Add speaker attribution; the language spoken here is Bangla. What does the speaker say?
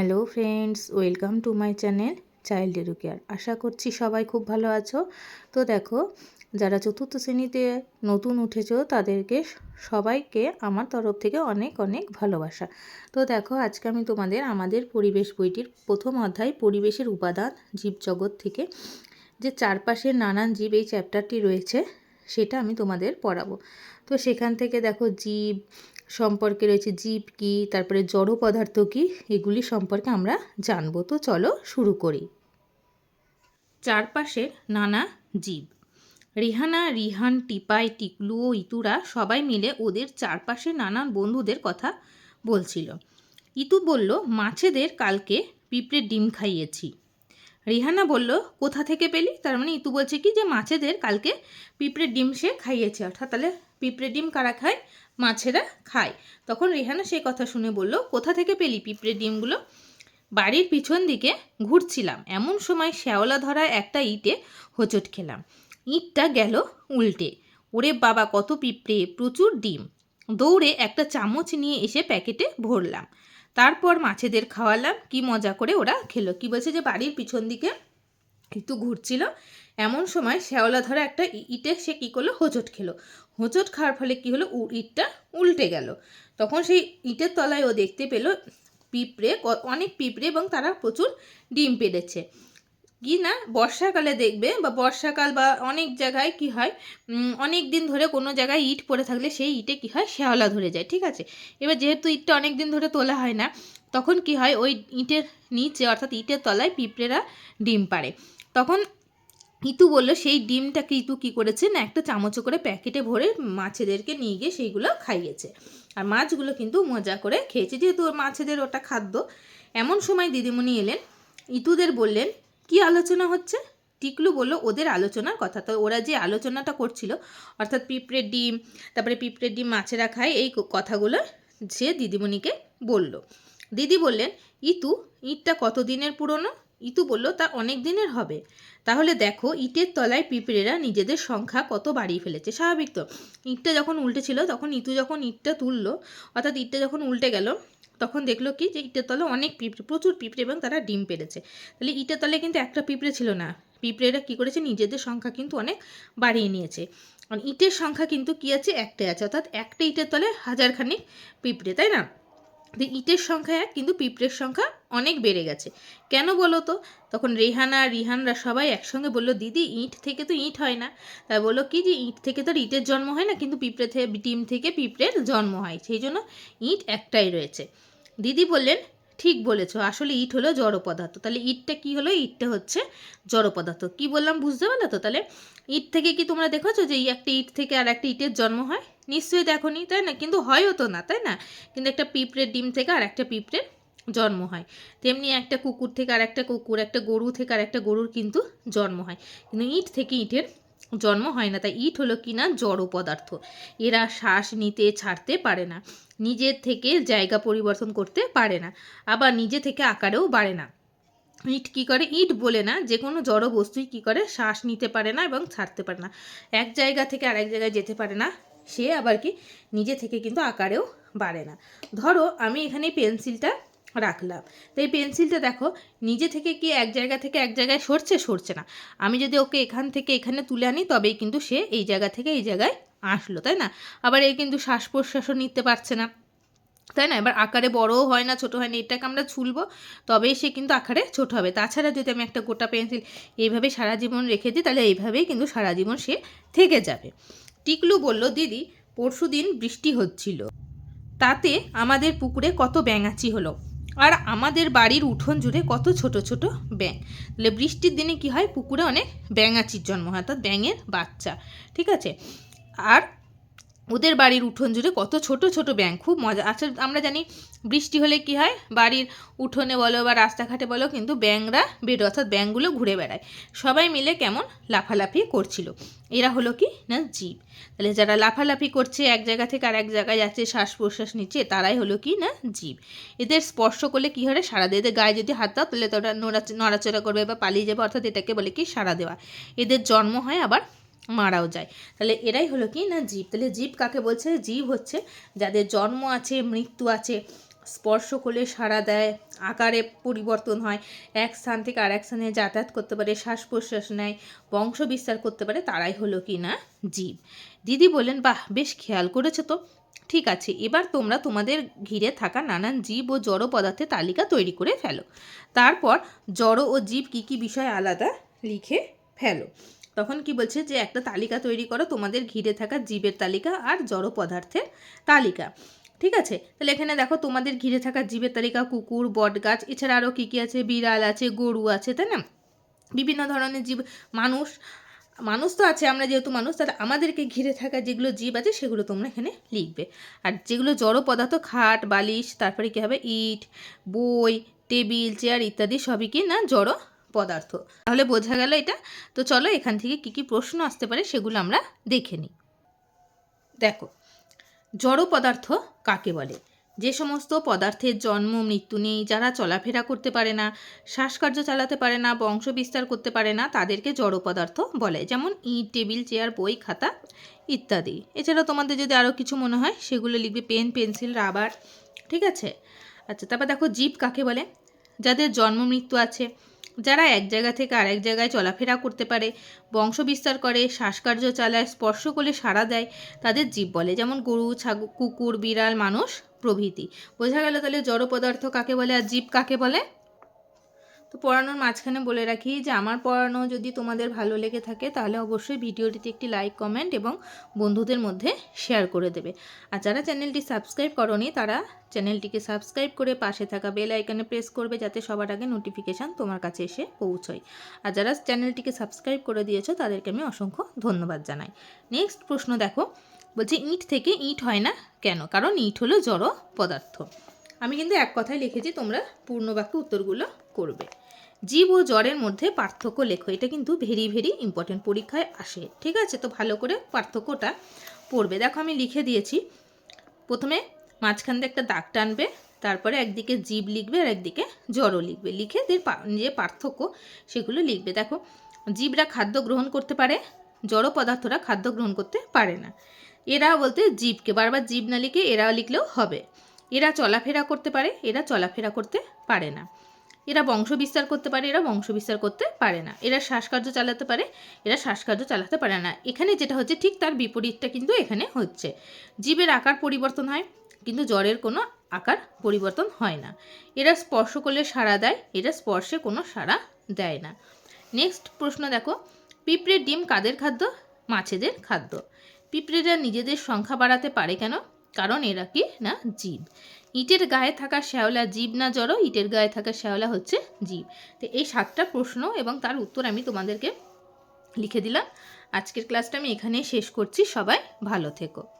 Speaker 1: Hello friends welcome to my channel child edu care আশা করছি সবাই খুব ভালো আছো। তো দেখো, যারা চতুর্থ শ্রেণীতে নতুন উঠেছ, তাদেরকে সবাইকে আমার তরফ থেকে অনেক অনেক ভালোবাসা। তো দেখো, আজকে আমি তোমাদের আমাদের পরিবেশ বইটির প্রথম অধ্যায়, পরিবেশের উপাদান জীবজগৎ থেকে যে চারপাশের নানান জীব এই চ্যাপ্টারটি রয়েছে, সেটা আমি তোমাদের পড়াবো। তো সেখান থেকে দেখো, জীব সম্পর্কে রয়েছে জীব কি, তারপরে জড় পদার্থ কি, এগুলি সম্পর্কে আমরা জানব। তো চলো শুরু করি। চারপাশে নানা জীব। রিহানা, রিহান, টিপাই, টিকলু ও ইতুরা সবাই মিলে ওদের চারপাশে নানান বন্ধুদের কথা বলছিল। ইতু বলল, মাছেদের কালকে পিঁপড়ের ডিম খাইয়েছি। রিহানা বলল, কোথা থেকে পেলি? তার মানে ইতু বলছে কি, যে মাছেদের কালকে পিঁপড়ের ডিম সে খাইয়েছে। অর্থাৎ তাহলে পিঁপড়ের ডিম কারা খায়? মাছেরা খায়। তখন রেহানা সেই কথা শুনে বলল, কোথা থেকে পেলি পিঁপড়ে ডিমগুলো? বাড়ির পিছন দিকে ঘুরছিলাম। এমন সময় শ্যাওলা ধরা একটা ইটে হোঁচট খেলাম। ইটটা গেল উল্টে। ওরে বাবা, কত পিঁপড়ে, প্রচুর ডিম। দৌড়ে একটা চামচ নিয়ে এসে প্যাকেটে ভরলাম। তারপর মাছেদের খাওয়ালাম। কি মজা করে ওরা খেলো। কি বলছে যে বাড়ির পিছন দিকে একটু ঘুরছিল। এমন সময় শ্যাওলা ধরা একটা ইটে সে কী করল? হোঁচট খেলো। হোঁচট খাওয়ার ফলে কী হলো? ইটটা উল্টে গেল। তখন সেই ইটের তলায় ও দেখতে পেল পিঁপড়ে অনেক পিঁপড়ে এবং তারা প্রচুর ডিম পেড়েছে। কি না? বর্ষাকালে দেখবে বা বর্ষাকাল বা অনেক জায়গায় কি হয়? অনেক দিন ধরে কোনো জায়গায় ইট পড়ে থাকলে সেই ইটে কি হয়? শ্যাওলা ধরে যায়। ঠিক আছে? এবার যেহেতু ইটটা অনেক দিন ধরে তোলা হয় না তখন কি হয়, ওই ইটের নিচে অর্থাৎ ইটের তলায় পিঁপড়েরা ডিম পাড়ে। তখন ইতু বলল, সেই ডিমটাকে ইতু কী করেছে না, একটা চামচে করে প্যাকেটে ভরে মাছেদেরকে নিয়ে গিয়ে সেইগুলো খাইয়েছে। আর মাছগুলো কিন্তু মজা করে খেয়েছে। যেহেতু মাছেদের ওটা খাদ্য। এমন সময় দিদিমণি এলেন। ইতুদের বললেন, কি আলোচনা হচ্ছে? টিকলু বলল, ওদের আলোচনার কথা। তো ওরা যে আলোচনাটা করছিল, অর্থাৎ পিঁপড়ের ডিম, তারপরে পিঁপড়ের ডিম মাছেরা খায়, এই কথাগুলো সে দিদিমণিকে বলল। দিদি বললেন, ইতু, ইটটা কত দিনের পুরনো? ইতু বলল, তা অনেক দিনের হবে। তাহলে দেখো, ইটের তলায় পিঁপড়েরা নিজেদের সংখ্যা কত বাড়িয়ে ফেলেছে, স্বাভাবিক তো? ইটটা যখন উল্টে ছিল, তখন ইতু যখন ইটটা তুললো, অর্থাৎ ইটটা যখন উল্টে গেল, তখন দেখল কি যে ইটের তলায় অনেক পিঁপড়ে, প্রচুর পিঁপড়ে এবং তারা ডিম পেড়েছে তাহলে ইটের তলায় কিন্তু একটা পিঁপড়ে ছিল না। পিঁপড়েরা কী করেছে? নিজেদের সংখ্যা কিন্তু অনেক বাড়িয়ে নিয়েছে। কারণ ইটের সংখ্যা কিন্তু কী আছে? একটাই আছে, অর্থাৎ একটা ইটের তলায় হাজারখানিক পিঁপড়ে, তাই না? তো ইটের সংখ্যা এক, কিন্তু পিঁপড়ের সংখ্যা অনেক বেড়ে গেছে। কেন বলো তো? তখন রেহানা রিহানরা সবাই একসঙ্গে বলল, দিদি, ইট থেকে তো ইট হয় না। তাই বলল, কি যে ইট থেকে তো ইটের জন্ম হয় না, কিন্তু পিঁপড়ে থেকে ডিম থেকে পিঁপড়ের জন্ম হয়, সেই জন্য ইট একটাই রয়েছে। দিদি বললেন, ঠিক বলেছ, আসলে ইট হলো জড় পদার্থ। তাহলে ইটটা কি হলো? ইটটা হচ্ছে জড় পদার্থ। কি বললাম, বুঝতে পারলে তো? তাহলে ইট থেকে কি তোমরা দেখেছ যে এই একটা ইট থেকে আর একটা ইটের জন্ম হয়? নিশ্চয়ই দেখোনি, তাই না? কিন্তু হয়ও তো না, তাই না? কিন্তু একটা পিঁপড়ের ডিম থেকে আর একটা পিঁপড়ের জন্ম হয়। তেমনি একটা কুকুর থেকে আর একটা কুকুর, একটা গরু থেকে আর একটা গরুর কিন্তু জন্ম হয়। কিন্তু ইট থেকে ইটের জন্ম হয় না, তাই ইট হলো কি না? জড় পদার্থ। এরা শ্বাস নিতে ছাড়তে পারে না, নিজের থেকে জায়গা পরিবর্তন করতে পারে না, আবার নিজে থেকে আকারেও বাড়ে না। ইট কী করে? ইট বলে না, যে কোনো জড় বস্তুই কী করে? শ্বাস নিতে পারে না এবং ছাড়তে পারে না। এক জায়গা থেকে আরেক জায়গায় যেতে পারে না সে আবার কি নিজে থেকে কিন্তু আকারেও বাড়ে না। ধরো আমি এখানে পেন্সিলটা রাখলাম। তো এই পেন্সিলটা দেখো, নিজে থেকে কি এক জায়গা থেকে এক জায়গায় সরছে? সরছে না। আমি যদি ওকে এখান থেকে এখানে তুলে আনি, তবেই কিন্তু সে এই জায়গা থেকে এই জায়গায় আসলো, তাই না? আবার এ কিন্তু শ্বাস প্রশ্বাসও নিতে পারছে না, তাই না? এবার আকারে বড়ও হয় না, ছোট হয় না, এটাকে আমরা ছুলবো, তবেই সে কিন্তু আকারে ছোট হবে। তাছাড়া যদি আমি একটা গোটা পেন্সিল এইভাবে সারা জীবন রেখে দিই, তাহলে এইভাবেই কিন্তু সারা জীবন সে থেকে যাবে। টিকলু বলল, দিদি, পরশু দিন বৃষ্টি হচ্ছিল। তাতে আমাদের পুকুরে কত ব্যাঙাচি হলো। আর আমাদের বাড়ির উঠোন জুড়ে কত ছোট ছোট ব্যাঙ। তাহলে বৃষ্টির দিনে কি হয়? পুকুরে অনেক ব্যাঙাচির জন্ম হয়, অর্থাৎ ব্যাঙের বাচ্চা। ঠিক আছে? আর ওদের বাড়ির উঠোন জুড়ে কত ছোট ছোট ব্যাঙ, খুব মজা। আচ্ছা আমরা জানি বৃষ্টি হলে কি হয়? বাড়ির উঠোনে বলো বা রাস্তাঘাটে বলো কিন্তু ব্যাঙরা বেরো অর্থাৎ ব্যাঙগুলো ঘুরে বেড়ায়। সবাই মিলে কেমন লাফালাফি করছিল। এরা হলো কি? না, জীব। তাহলে যারা লাফালাফি করছে, এক জায়গা থেকে আর এক জায়গায় যাচ্ছে শ্বাস প্রশ্বাস নিচ্ছে, তারাই হলো কি? না, জীব। এদের স্পর্শ করলে কি হয়? সারা দেয় এদের গায়ে যদি হাত দাও, তাহলে তোরা নড়া নড়াচড়া করবে বা পালিয়ে যাবে, অর্থাৎ এটাকে বলে কি? সারা দেওয়া। এদের জন্ম হয় আবার মারাও যায়। তাহলে এরাই হলো কি না জীব? তাহলে জীব কাকে বলছে? জীব হচ্ছে যাদের জন্ম আছে, মৃত্যু আছে, স্পর্শ করলে সাড়া দেয়, আকারে পরিবর্তন হয়। এক স্থান থেকে আর এক স্থানে যাতায়াত করতে পারে, শ্বাস প্রশ্বাস নেয়, বংশ বিস্তার করতে পারে, তারাই হলো কি না জীব। দিদি বললেন, বাহ, বেশ খেয়াল করেছ তো। ঠিক আছে, এবার তোমরা তোমাদের ঘিরে থাকা নানান জীব ও জড় পদার্থের তালিকা তৈরি করে ফেলো। তারপর জড় ও জীব কী কী বিষয় আলাদা লিখে ফেলো। তখন কি বলছে যে, একটা তালিকা তৈরি করো, তোমাদের ঘিরে থাকা জীবের তালিকা আর জড় পদার্থের তালিকা। ঠিক আছে? তাহলে এখানে দেখো, তোমাদের ঘিরে থাকা জীবের তালিকা, কুকুর বট গাছ এছাড়া আরও কী কী আছে? বিড়াল আছে, গরু আছে, তাই না? বিভিন্ন ধরনের জীব, মানুষ মানুষ তো আছে, আমরা যেহেতু মানুষ, তাহলে আমাদেরকে ঘিরে থাকা যেগুলো জীব আছে, সেগুলো তোমরা এখানে লিখবে। আর যেগুলো জড় পদার্থ, খাট, বালিশ, তারপরে কী হবে? ইট, বই, টেবিল, চেয়ার ইত্যাদি, সবই কি না? জড় পদার্থ। তাহলে বোঝা গেল এটা। তো চলো এখান থেকে কি কি প্রশ্ন আসতে পারে সেগুলো আমরা দেখে নিই। দেখো, জড় পদার্থ কাকে বলে? যে সমস্ত পদার্থের জন্ম, মৃত্যু নেই, যারা চলাফেরা করতে পারে না, শ্বাসকার্য চালাতে পারে না বংশ বিস্তার করতে পারে না, তাদেরকে জড় পদার্থ বলে। যেমন ইট, টেবিল, চেয়ার, বই, খাতা ইত্যাদি। এছাড়া তোমাদের যদি আরও কিছু মনে হয়, সেগুলো লিখবে পেন, পেন্সিল, রাবার, ঠিক আছে? আচ্ছা তারপর দেখো জীব কাকে বলে? যাদের জন্ম, মৃত্যু আছে। যারা এক জায়গা থেকে আরেক জায়গায় চলাফেরা করতে পারে, বংশ বিস্তার করে, শ্বাসকার্য চালায়, স্পর্শ করলে সাড়া দেয়, তাদের জীব বলে। যেমন গরু, ছাগ, কুকুর, বিড়াল, মানুষ প্রভৃতি। বোঝা গেল তাহলে জড় পদার্থ কাকে বলে আর জীব কাকে বলে? তো পড়ানোর মাঝখানে বলে রাখি যে, আমার পড়ানো যদি তোমাদের ভালো লেগে থাকে, তাহলে অবশ্যই ভিডিওটিতে একটি লাইক কমেন্ট এবং বন্ধুদের মধ্যে শেয়ার করে দেবে। আর যারা চ্যানেলটি সাবস্ক্রাইব করনি, তারা চ্যানেলটিকে সাবস্ক্রাইব করে পাশে থাকা বেল আইকনে প্রেস করবে, যাতে সবার আগে নোটিফিকেশান তোমার কাছে এসে পৌঁছয়। আর যারা চ্যানেলটিকে সাবস্ক্রাইব করে দিয়েছ, তাদেরকে আমি অসংখ্য ধন্যবাদ জানাই। নেক্সট প্রশ্ন দেখো, বলছে, ইট থেকে ইট হয় না কেন? কারণ ইট হলো জড় পদার্থ। আমি কিন্তু এক কথায় লিখেছি, তোমরা পূর্ণ বাক্য উত্তরগুলো করবে। জীব ও জ্বরের মধ্যে পার্থক্য লেখো। এটা কিন্তু ভেরি ভেরি ইম্পর্টেন্ট পরীক্ষায় আসে। ঠিক আছে? তো ভালো করে পার্থক্যটা পড়বে। দেখো, আমি লিখে দিয়েছি। প্রথমে মাঝখান দিয়ে একটা দাগ টানবে, তারপরে একদিকে জীব লিখবে আর একদিকে জ্বরও লিখবে। লিখে যে পার্থক্য সেগুলো লিখবে। দেখো, জীবরা খাদ্য গ্রহণ করতে পারে, জড় পদার্থরা খাদ্য গ্রহণ করতে পারে না। এরা বলতে জীবকে, বারবার জীব না লিখে এরা লিখলেও হবে। এরা চলাফেরা করতে পারে, এরা চলাফেরা করতে পারে না। এরা বংশ বিস্তার করতে পারে, এরা বংশ বিস্তার করতে পারে না। এরা শ্বাসকার্য চালাতে পারে, এরা শ্বাসকার্য চালাতে পারে না। এখানে যেটা হচ্ছে, ঠিক তার বিপরীতটা কিন্তু এখানে হচ্ছে। জীবের আকার পরিবর্তন হয়, কিন্তু জ্বরের কোনো আকার পরিবর্তন হয় না। এরা স্পর্শ করলে সাড়া দেয়, এরা স্পর্শে কোনো সাড়া দেয় না। নেক্সট প্রশ্ন দেখো, পিঁপড়ের ডিম কাদের খাদ্য? মাছেদের খাদ্য। পিঁপড়েরা নিজেদের সংখ্যা বাড়াতে পারে কেন? কারণ এরা কি? না, জীব। ইটের গায়ে থাকা শ্যাওলা জীব না জড়ো, ইটের গায়ে থাকা শ্যাওলা হচ্ছে জীব। তো এই সাতটা প্রশ্ন এবং তার উত্তর আমি তোমাদেরকে লিখে দিলাম। আজকের ক্লাসটা আমি এখানেই শেষ করছি। সবাই ভালো থেকো।